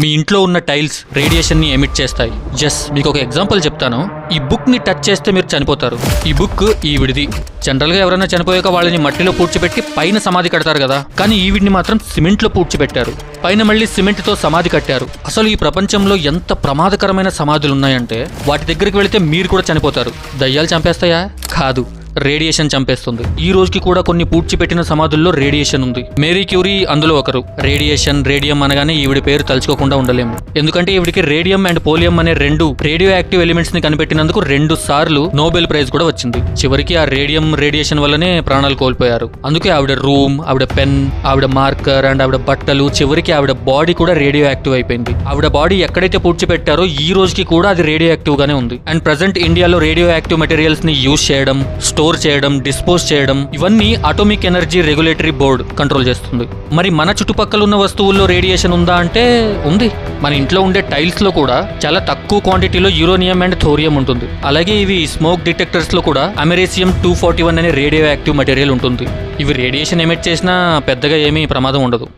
మీ ఇంట్లో ఉన్న tiles రేడియేషన్ని emit చేస్తాయి. జస్ మీకు ఒక ఎగ్జాంపుల్ చెప్తాను. ఈ బుక్ని టచ్ చేస్తే మీరు చనిపోతారు. ఈ బుక్ ఈవిడిది. జనరల్గా ఎవరైనా చనిపోయాక వాళ్ళని మట్టిలో పూడ్చిపెట్టి పైన సమాధి కడతారు కదా. కానీ ఈవిడిని మాత్రం సిమెంట్లో పూడ్చిపెట్టారు. పైన మళ్ళీ సిమెంట్తో సమాధి కట్టారు. అసలు ఈ ప్రపంచంలో ఎంత ప్రమాదకరమైన సమాధులు ఉన్నాయంటే వాటి దగ్గరికి వెళితే మీరు కూడా చనిపోతారు. దయ్యాలు చంపేస్తాయా? కాదు. రేడియేషన్ చంపేస్తుంది. ఈ రోజుకి కూడా కొన్ని పూడ్చిపెట్టిన సమాధుల్లో రేడియేషన్ ఉంది. మేరీ క్యూరీ అందులో ఒకరు. రేడియేషన్ రేడియం అనగానే ఈవిడి పేరు తలుచుకోకుండా ఉండలేము. ఎందుకంటే ఈవిడికి రేడియం అండ్ పోలియం అనే రెండు రేడియో యాక్టివ్ ఎలిమెంట్స్ని కనిపెట్టినందుకు రెండు సార్లు నోబెల్ ప్రైజ్ కూడా వచ్చింది. చివరికి ఆ రేడియం రేడియేషన్ వల్లనే ప్రాణాలు కోల్పోయారు. అందుకే ఆవిడ రూమ్ ఆవిడ పెన్ ఆవిడ మార్కర్ అండ్ ఆవిడ బట్టలు చివరికి ఆవిడ బాడీ కూడా రేడియో యాక్టివ్ అయిపోయింది. ఆవిడ బాడీ ఎక్కడైతే పూడ్చిపెట్టారో ఈ రోజుకి కూడా అది రేడియో యాక్టివ్ గానే ఉంది. అండ్ ప్రజెంట్ ఇండియాలో రేడియో యాక్టివ్ మెటీరియల్స్ని యూజ్ చేయడం స్టోర్ స్టోర్ చేయడం డిస్పోజ్ చేయడం ఇవన్నీ atomic energy regulatory board control చేస్తుంది. మరి మన చుట్టుపక్కల ఉన్న వస్తువుల్లో రేడియేషన్ ఉందా అంటే ఉంది. మన ఇంట్లో ఉండే టైల్స్లో కూడా చాలా తక్కువ క్వాంటిటీలో యూరోనియం అండ్ థోరియం ఉంటుంది. అలాగే ఇవి స్మోక్ డిటెక్టర్స్లో కూడా అమెరేసియం టూ ఫార్టీ వన్ అనే రేడియో యాక్టివ్ మెటీరియల్ ఉంటుంది. ఇవి రేడియేషన్ ఎమిట్ చేసినా పెద్దగా ఏమీ ప్రమాదం ఉండదు.